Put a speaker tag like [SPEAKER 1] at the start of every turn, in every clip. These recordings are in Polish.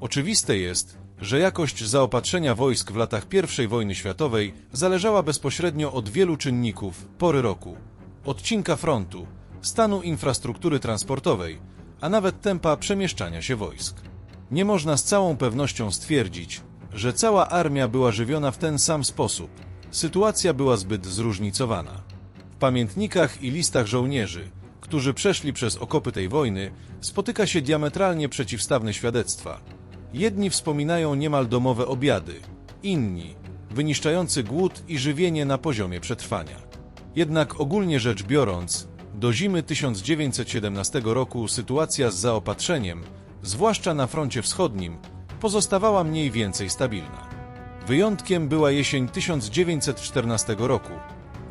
[SPEAKER 1] Oczywiste jest, że jakość zaopatrzenia wojsk w latach I wojny światowej zależała bezpośrednio od wielu czynników, pory roku, odcinka frontu, stanu infrastruktury transportowej, a nawet tempa przemieszczania się wojsk. Nie można z całą pewnością stwierdzić, że cała armia była żywiona w ten sam sposób. Sytuacja była zbyt zróżnicowana. W pamiętnikach i listach żołnierzy, którzy przeszli przez okopy tej wojny, spotyka się diametralnie przeciwstawne świadectwa. Jedni wspominają niemal domowe obiady, inni wyniszczający głód i żywienie na poziomie przetrwania. Jednak ogólnie rzecz biorąc, do zimy 1917 roku sytuacja z zaopatrzeniem, zwłaszcza na froncie wschodnim, pozostawała mniej więcej stabilna. Wyjątkiem była jesień 1914 roku,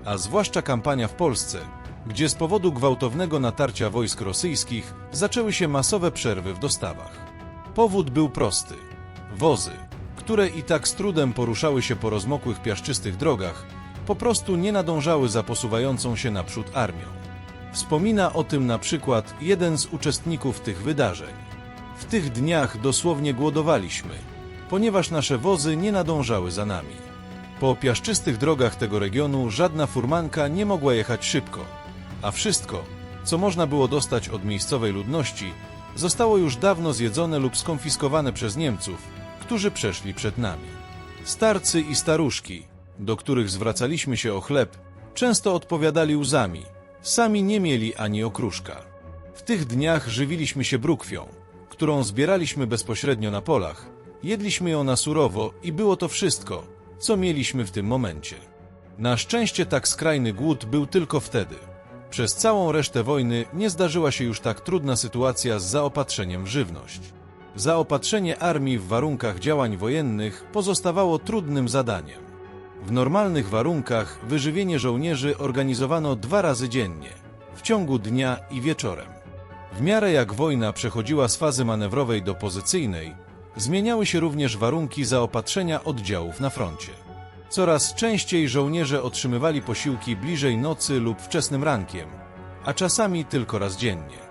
[SPEAKER 1] a zwłaszcza kampania w Polsce, gdzie z powodu gwałtownego natarcia wojsk rosyjskich zaczęły się masowe przerwy w dostawach. Powód był prosty. Wozy, które i tak z trudem poruszały się po rozmokłych piaszczystych drogach, po prostu nie nadążały za posuwającą się naprzód armią. Wspomina o tym na przykład jeden z uczestników tych wydarzeń. W tych dniach dosłownie głodowaliśmy, ponieważ nasze wozy nie nadążały za nami. Po piaszczystych drogach tego regionu żadna furmanka nie mogła jechać szybko, a wszystko, co można było dostać od miejscowej ludności, zostało już dawno zjedzone lub skonfiskowane przez Niemców, którzy przeszli przed nami. Starcy i staruszki, do których zwracaliśmy się o chleb, często odpowiadali łzami, sami nie mieli ani okruszka. W tych dniach żywiliśmy się brukwią, którą zbieraliśmy bezpośrednio na polach, jedliśmy ją na surowo i było to wszystko, co mieliśmy w tym momencie. Na szczęście tak skrajny głód był tylko wtedy. Przez całą resztę wojny nie zdarzyła się już tak trudna sytuacja z zaopatrzeniem w żywność. Zaopatrzenie armii w warunkach działań wojennych pozostawało trudnym zadaniem. W normalnych warunkach wyżywienie żołnierzy organizowano dwa razy dziennie, w ciągu dnia i wieczorem. W miarę jak wojna przechodziła z fazy manewrowej do pozycyjnej, zmieniały się również warunki zaopatrzenia oddziałów na froncie. Coraz częściej żołnierze otrzymywali posiłki bliżej nocy lub wczesnym rankiem, a czasami tylko raz dziennie.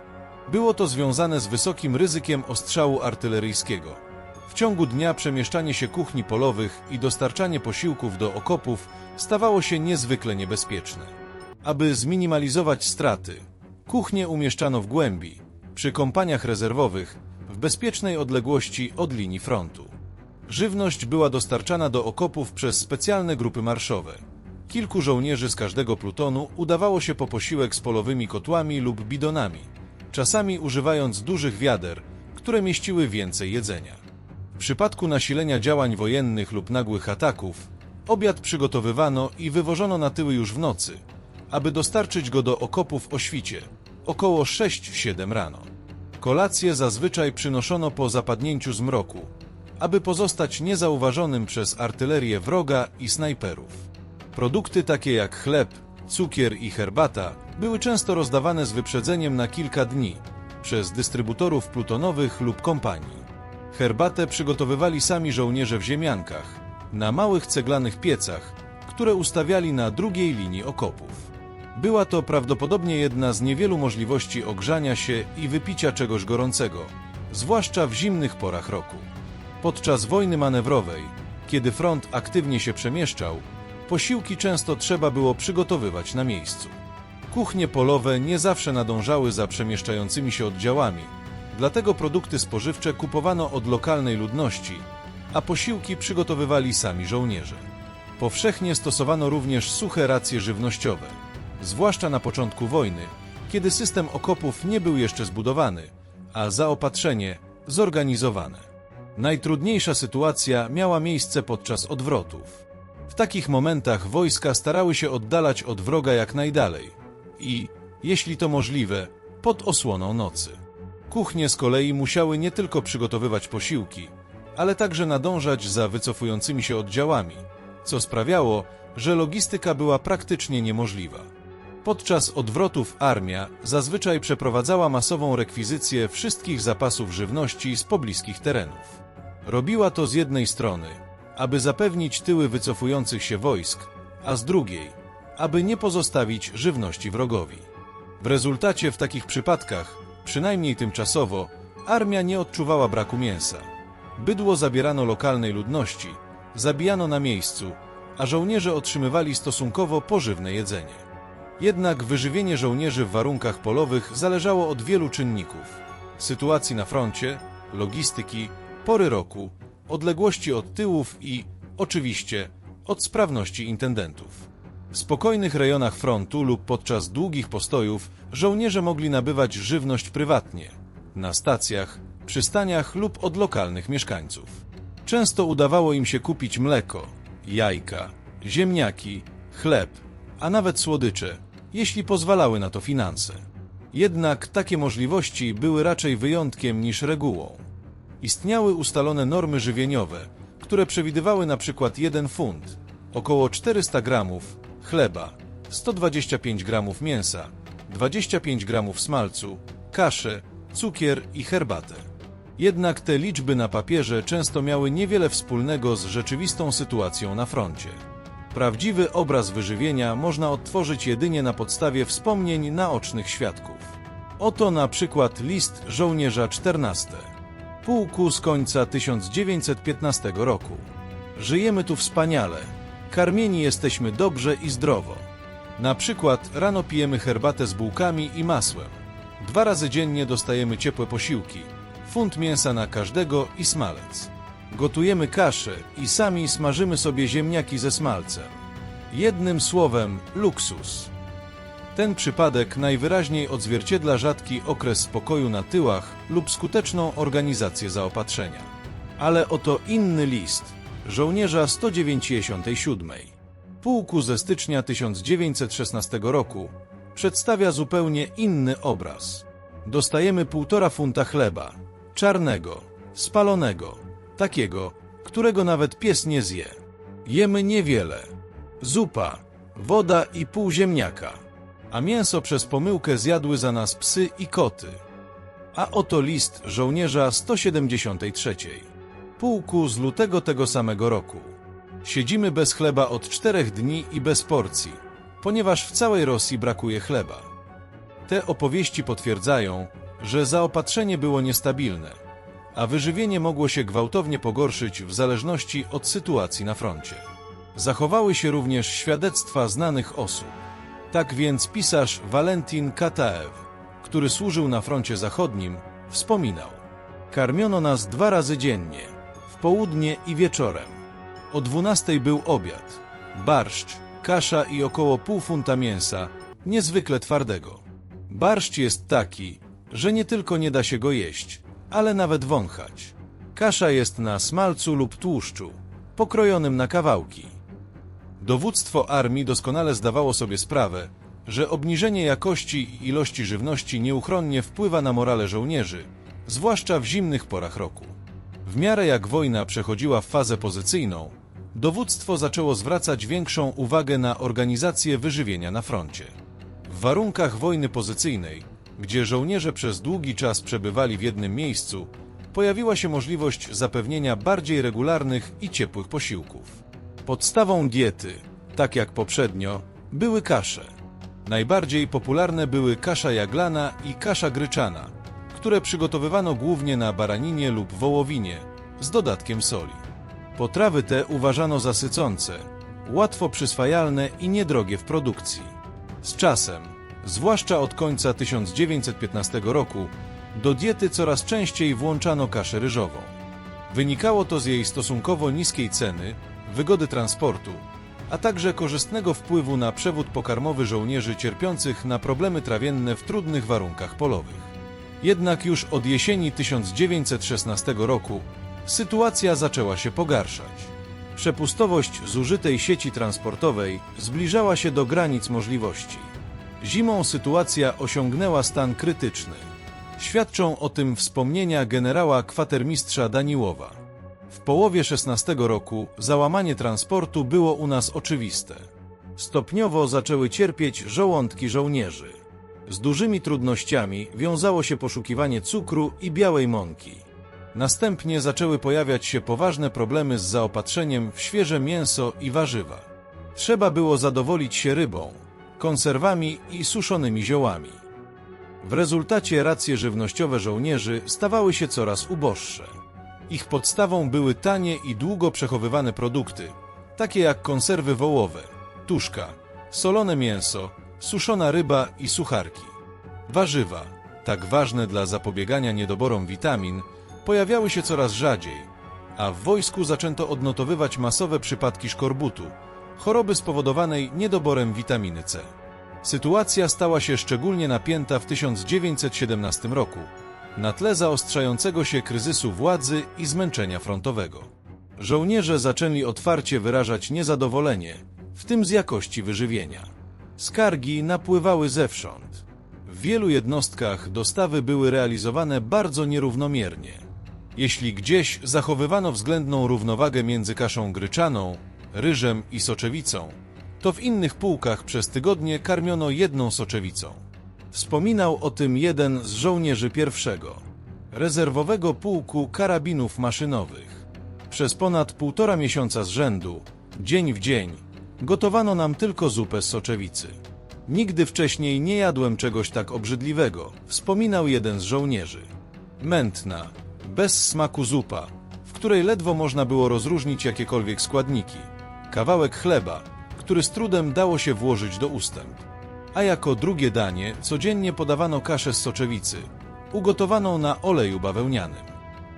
[SPEAKER 1] Było to związane z wysokim ryzykiem ostrzału artyleryjskiego. W ciągu dnia przemieszczanie się kuchni polowych i dostarczanie posiłków do okopów stawało się niezwykle niebezpieczne. Aby zminimalizować straty, kuchnie umieszczano w głębi, przy kompaniach rezerwowych, w bezpiecznej odległości od linii frontu. Żywność była dostarczana do okopów przez specjalne grupy marszowe. Kilku żołnierzy z każdego plutonu udawało się po posiłek z polowymi kotłami lub bidonami, czasami używając dużych wiader, które mieściły więcej jedzenia. W przypadku nasilenia działań wojennych lub nagłych ataków, obiad przygotowywano i wywożono na tyły już w nocy, aby dostarczyć go do okopów o świcie, około 6-7 rano. Kolację zazwyczaj przynoszono po zapadnięciu zmroku, aby pozostać niezauważonym przez artylerię wroga i snajperów. Produkty takie jak chleb, cukier i herbata były często rozdawane z wyprzedzeniem na kilka dni przez dystrybutorów plutonowych lub kompanii. Herbatę przygotowywali sami żołnierze w ziemiankach, na małych ceglanych piecach, które ustawiali na drugiej linii okopów. Była to prawdopodobnie jedna z niewielu możliwości ogrzania się i wypicia czegoś gorącego, zwłaszcza w zimnych porach roku. Podczas wojny manewrowej, kiedy front aktywnie się przemieszczał, posiłki często trzeba było przygotowywać na miejscu. Kuchnie polowe nie zawsze nadążały za przemieszczającymi się oddziałami, dlatego produkty spożywcze kupowano od lokalnej ludności, a posiłki przygotowywali sami żołnierze. Powszechnie stosowano również suche racje żywnościowe, zwłaszcza na początku wojny, kiedy system okopów nie był jeszcze zbudowany, a zaopatrzenie zorganizowane. Najtrudniejsza sytuacja miała miejsce podczas odwrotów. W takich momentach wojska starały się oddalać od wroga jak najdalej i, jeśli to możliwe, pod osłoną nocy. Kuchnie z kolei musiały nie tylko przygotowywać posiłki, ale także nadążać za wycofującymi się oddziałami, co sprawiało, że logistyka była praktycznie niemożliwa. Podczas odwrotów armia zazwyczaj przeprowadzała masową rekwizycję wszystkich zapasów żywności z pobliskich terenów. Robiła to z jednej strony, aby zapewnić tyły wycofujących się wojsk, a z drugiej, aby nie pozostawić żywności wrogowi. W rezultacie w takich przypadkach, przynajmniej tymczasowo, armia nie odczuwała braku mięsa. Bydło zabierano lokalnej ludności, zabijano na miejscu, a żołnierze otrzymywali stosunkowo pożywne jedzenie. Jednak wyżywienie żołnierzy w warunkach polowych zależało od wielu czynników: sytuacji na froncie, logistyki, pory roku, odległości od tyłów i, oczywiście, od sprawności intendentów. W spokojnych rejonach frontu lub podczas długich postojów żołnierze mogli nabywać żywność prywatnie, na stacjach, przystaniach lub od lokalnych mieszkańców. Często udawało im się kupić mleko, jajka, ziemniaki, chleb, a nawet słodycze, jeśli pozwalały na to finanse. Jednak takie możliwości były raczej wyjątkiem niż regułą. Istniały ustalone normy żywieniowe, które przewidywały na przykład 1 funt, około 400 gramów chleba, 125 gramów mięsa, 25 gramów smalcu, kaszę, cukier i herbatę. Jednak te liczby na papierze często miały niewiele wspólnego z rzeczywistą sytuacją na froncie. Prawdziwy obraz wyżywienia można odtworzyć jedynie na podstawie wspomnień naocznych świadków. Oto na przykład list żołnierza 14. Pułku z końca 1915 roku. Żyjemy tu wspaniale. Karmieni jesteśmy dobrze i zdrowo. Na przykład rano pijemy herbatę z bułkami i masłem. Dwa razy dziennie dostajemy ciepłe posiłki, funt mięsa na każdego i smalec. Gotujemy kaszę i sami smażymy sobie ziemniaki ze smalcem. Jednym słowem, luksus. Ten przypadek najwyraźniej odzwierciedla rzadki okres spokoju na tyłach lub skuteczną organizację zaopatrzenia. Ale oto inny list żołnierza 197. Pułku ze stycznia 1916 roku przedstawia zupełnie inny obraz. Dostajemy półtora funta chleba, czarnego, spalonego, takiego, którego nawet pies nie zje. Jemy niewiele. Zupa, woda i pół ziemniaka, a mięso przez pomyłkę zjadły za nas psy i koty. A oto list żołnierza 173. Pułku z lutego tego samego roku. Siedzimy bez chleba od czterech dni i bez porcji, ponieważ w całej Rosji brakuje chleba. Te opowieści potwierdzają, że zaopatrzenie było niestabilne, a wyżywienie mogło się gwałtownie pogorszyć w zależności od sytuacji na froncie. Zachowały się również świadectwa znanych osób. Tak więc pisarz Walentin Kataew, który służył na froncie zachodnim, wspominał: Karmiono nas dwa razy dziennie, w południe i wieczorem. O 12 był obiad, barszcz, kasza i około pół funta mięsa, niezwykle twardego. Barszcz jest taki, że nie tylko nie da się go jeść, ale nawet wąchać. Kasza jest na smalcu lub tłuszczu, pokrojonym na kawałki. Dowództwo armii doskonale zdawało sobie sprawę, że obniżenie jakości i ilości żywności nieuchronnie wpływa na morale żołnierzy, zwłaszcza w zimnych porach roku. W miarę jak wojna przechodziła w fazę pozycyjną, dowództwo zaczęło zwracać większą uwagę na organizację wyżywienia na froncie. W warunkach wojny pozycyjnej, gdzie żołnierze przez długi czas przebywali w jednym miejscu, pojawiła się możliwość zapewnienia bardziej regularnych i ciepłych posiłków. Podstawą diety, tak jak poprzednio, były kasze. Najbardziej popularne były kasza jaglana i kasza gryczana, które przygotowywano głównie na baraninie lub wołowinie, z dodatkiem soli. Potrawy te uważano za sycące, łatwo przyswajalne i niedrogie w produkcji. Z czasem, zwłaszcza od końca 1915 roku, do diety coraz częściej włączano kaszę ryżową. Wynikało to z jej stosunkowo niskiej ceny, wygody transportu, a także korzystnego wpływu na przewód pokarmowy żołnierzy cierpiących na problemy trawienne w trudnych warunkach polowych. Jednak już od jesieni 1916 roku sytuacja zaczęła się pogarszać. Przepustowość zużytej sieci transportowej zbliżała się do granic możliwości. Zimą sytuacja osiągnęła stan krytyczny. Świadczą o tym wspomnienia generała kwatermistrza Daniłowa. W połowie XVI roku załamanie transportu było u nas oczywiste. Stopniowo zaczęły cierpieć żołądki żołnierzy. Z dużymi trudnościami wiązało się poszukiwanie cukru i białej mąki. Następnie zaczęły pojawiać się poważne problemy z zaopatrzeniem w świeże mięso i warzywa. Trzeba było zadowolić się rybą, konserwami i suszonymi ziołami. W rezultacie racje żywnościowe żołnierzy stawały się coraz uboższe. Ich podstawą były tanie i długo przechowywane produkty, takie jak konserwy wołowe, tuszka, solone mięso, suszona ryba i sucharki. Warzywa, tak ważne dla zapobiegania niedoborom witamin, pojawiały się coraz rzadziej, a w wojsku zaczęto odnotowywać masowe przypadki szkorbutu, choroby spowodowanej niedoborem witaminy C. Sytuacja stała się szczególnie napięta w 1917 roku, na tle zaostrzającego się kryzysu władzy i zmęczenia frontowego. Żołnierze zaczęli otwarcie wyrażać niezadowolenie, w tym z jakości wyżywienia. Skargi napływały zewsząd. W wielu jednostkach dostawy były realizowane bardzo nierównomiernie. Jeśli gdzieś zachowywano względną równowagę między kaszą gryczaną, ryżem i soczewicą, to w innych pułkach przez tygodnie karmiono jedną soczewicą. Wspominał o tym jeden z żołnierzy pierwszego, rezerwowego pułku karabinów maszynowych. Przez ponad półtora miesiąca z rzędu, dzień w dzień, gotowano nam tylko zupę z soczewicy. Nigdy wcześniej nie jadłem czegoś tak obrzydliwego, wspominał jeden z żołnierzy. Mętna, bez smaku zupa, w której ledwo można było rozróżnić jakiekolwiek składniki. Kawałek chleba, który z trudem dało się włożyć do ustęp. A jako drugie danie codziennie podawano kaszę z soczewicy, ugotowaną na oleju bawełnianym.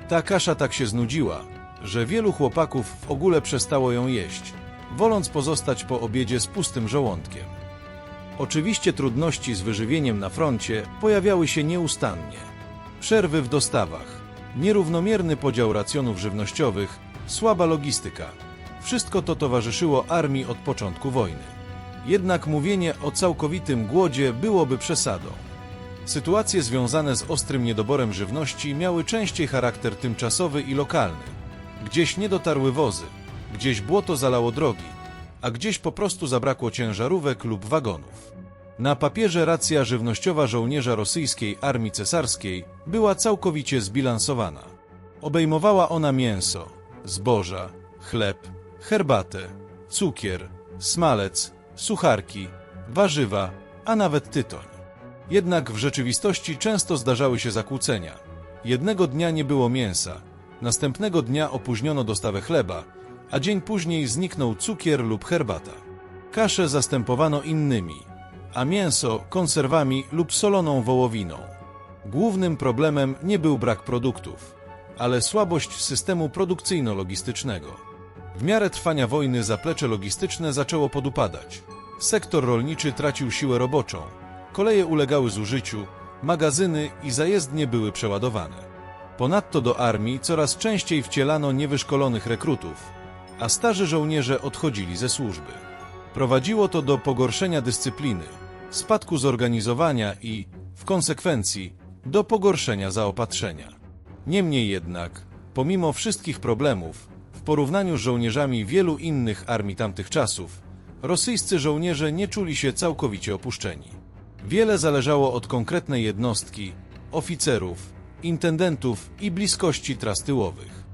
[SPEAKER 1] Ta kasza tak się znudziła, że wielu chłopaków w ogóle przestało ją jeść, woląc pozostać po obiedzie z pustym żołądkiem. Oczywiście trudności z wyżywieniem na froncie pojawiały się nieustannie. Przerwy w dostawach, nierównomierny podział racjonów żywnościowych, słaba logistyka. Wszystko to towarzyszyło armii od początku wojny. Jednak mówienie o całkowitym głodzie byłoby przesadą. Sytuacje związane z ostrym niedoborem żywności miały częściej charakter tymczasowy i lokalny. Gdzieś nie dotarły wozy, gdzieś błoto zalało drogi, a gdzieś po prostu zabrakło ciężarówek lub wagonów. Na papierze racja żywnościowa żołnierza rosyjskiej armii cesarskiej była całkowicie zbilansowana. Obejmowała ona mięso, zboża, chleb, herbatę, cukier, smalec, sucharki, warzywa, a nawet tytoń. Jednak w rzeczywistości często zdarzały się zakłócenia. Jednego dnia nie było mięsa, następnego dnia opóźniono dostawę chleba, a dzień później zniknął cukier lub herbata. Kaszę zastępowano innymi, a mięso konserwami lub soloną wołowiną. Głównym problemem nie był brak produktów, ale słabość systemu produkcyjno-logistycznego. W miarę trwania wojny zaplecze logistyczne zaczęło podupadać. Sektor rolniczy tracił siłę roboczą, koleje ulegały zużyciu, magazyny i zajezdnie były przeładowane. Ponadto do armii coraz częściej wcielano niewyszkolonych rekrutów, a starzy żołnierze odchodzili ze służby. Prowadziło to do pogorszenia dyscypliny, spadku zorganizowania i, w konsekwencji, do pogorszenia zaopatrzenia. Niemniej jednak, pomimo wszystkich problemów, porównaniu z żołnierzami wielu innych armii tamtych czasów, rosyjscy żołnierze nie czuli się całkowicie opuszczeni. Wiele zależało od konkretnej jednostki, oficerów, intendentów i bliskości tras tyłowych.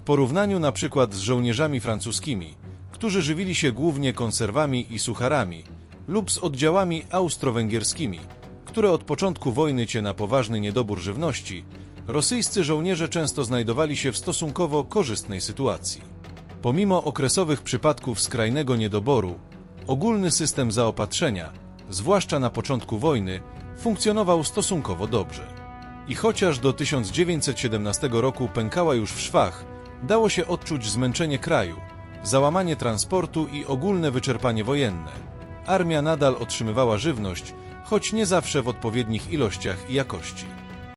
[SPEAKER 1] W porównaniu na przykład z żołnierzami francuskimi, którzy żywili się głównie konserwami i sucharami, lub z oddziałami austro-węgierskimi, które od początku wojny cię na poważny niedobór żywności, rosyjscy żołnierze często znajdowali się w stosunkowo korzystnej sytuacji. Pomimo okresowych przypadków skrajnego niedoboru, ogólny system zaopatrzenia, zwłaszcza na początku wojny, funkcjonował stosunkowo dobrze. I chociaż do 1917 roku pękała już w szwach, dało się odczuć zmęczenie kraju, załamanie transportu i ogólne wyczerpanie wojenne. Armia nadal otrzymywała żywność, choć nie zawsze w odpowiednich ilościach i jakości.